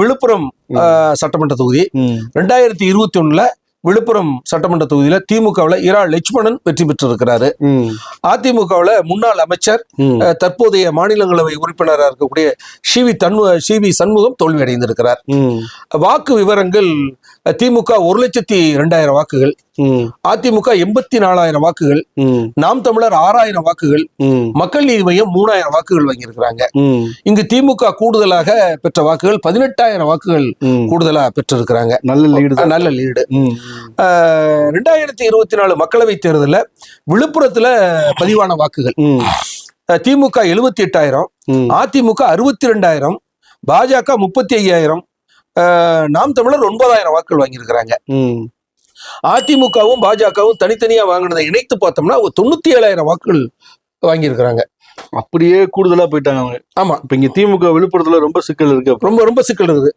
விழுப்புரம் சட்டமன்ற தொகுதி. ரெண்டாயிரத்தி இருபத்தி ஒண்ணுல விழுப்புரம் சட்டமன்ற தொகுதியில திமுகவுல இரா லட்சுமணன் வெற்றி பெற்றிருக்கிறாரு. அதிமுகவுல முன்னாள் அமைச்சர் தற்போதைய மாநிலங்களவை உறுப்பினராக இருக்கக்கூடிய சி வி தன்மு சி வி சண்முகம் தோல்வி அடைந்திருக்கிறார். வாக்கு விவரங்கள் திமுக ஒரு லட்சத்தி ரெண்டாயிரம் வாக்குகள். அதிமுக எண்பத்தி நாலாயிரம் வாக்குகள். நாம் தமிழர் ஆறாயிரம் வாக்குகள். மக்கள் நீதி மையம் மூணாயிரம் வாக்குகள் வாங்கியிருக்கிறாங்க. இங்கு திமுக கூடுதலாக பெற்ற வாக்குகள் பதினெட்டாயிரம் வாக்குகள். கூடுதலா பெற்றிருக்கிறாங்க நல்ல லீடு நல்ல லீடு. ரெண்டாயிரத்தி இருபத்தி நாலு மக்களவை தேர்தலில் விழுப்புரத்துல பதிவான வாக்குகள். திமுக எழுபத்தி எட்டாயிரம். அதிமுக அறுபத்தி ரெண்டாயிரம் பாஜக முப்பத்தி ஐயாயிரம் நாம் தமிழர் ஒன்பதாயிரம் வாக்குகள் வாங்கியிருக்கிறாங்க. அதிமுகவும் பாஜகவும் தனித்தனியா வாங்கினதை இணைத்து பார்த்தோம்னா தொண்ணூத்தி ஏழாயிரம் வாக்குகள் வாங்கியிருக்கிறாங்க. அப்படியே கூடுதலா போயிட்டாங்க அவங்க. ஆமா. இப்ப இங்க திமுக விழுப்புரத்துல ரொம்ப சிக்கல் இருக்கு. ரொம்ப ரொம்ப சிக்கல் இருக்குது.